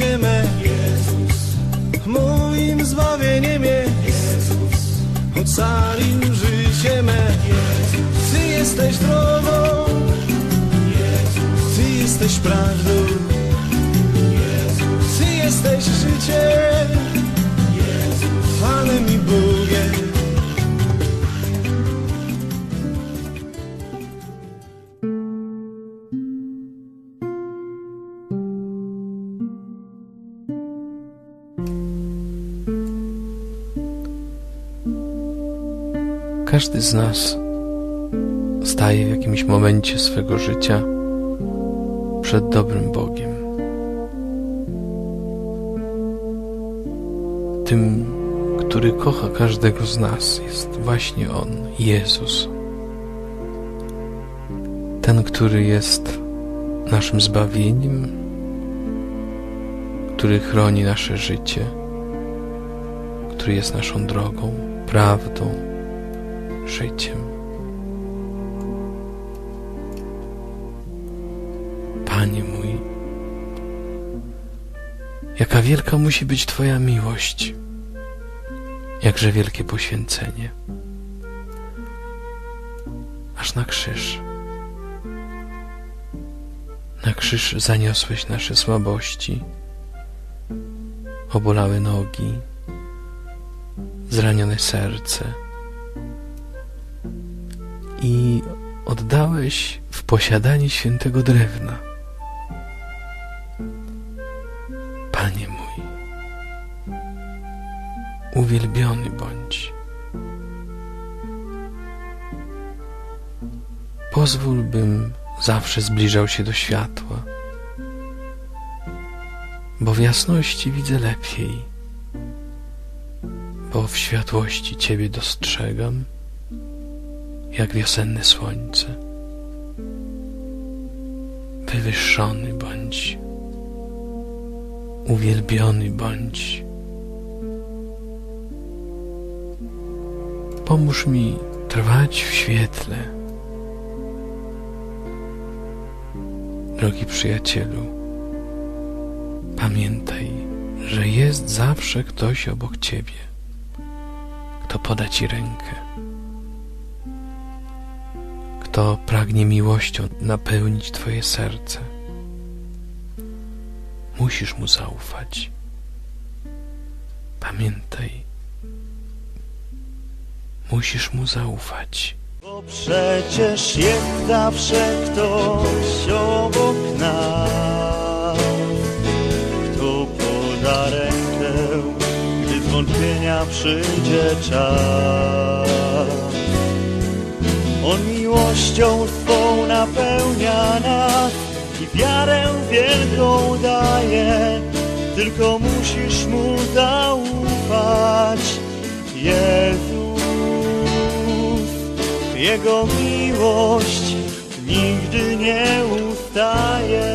życie me. Moim zbawieniem jest. Ocalił życie me. Ty jesteś drogą. Ty jesteś prawdą. Każdy z nas staje w jakimś momencie swego życia przed dobrym Bogiem. Tym, który kocha każdego z nas, jest właśnie On, Jezus. Ten, który jest naszym zbawieniem, który chroni nasze życie, który jest naszą drogą, prawdą, życiem. Panie mój, jaka wielka musi być Twoja miłość, jakże wielkie poświęcenie, aż na krzyż. Na krzyż zaniosłeś nasze słabości, obolałe nogi, zranione serce i oddałeś w posiadanie świętego drewna. Panie mój, uwielbiony bądź. Pozwól, bym zawsze zbliżał się do światła, bo w jasności widzę lepiej, bo w światłości Ciebie dostrzegam jak wiosenne słońce. Wywyższony bądź, uwielbiony bądź. Pomóż mi trwać w świetle. Drogi przyjacielu, pamiętaj, że jest zawsze ktoś obok ciebie, kto poda ci rękę kto pragnie miłością napełnić Twoje serce. Musisz mu zaufać. Pamiętaj, musisz mu zaufać. Bo przecież jest zawsze ktoś obok nas, kto poda rękę, gdy zwątpienia przyjdzie czas. Miłością swą napełnia nas i wiarę wielką daje, tylko musisz mu zaufać, Jezus. Jego miłość nigdy nie ustaje.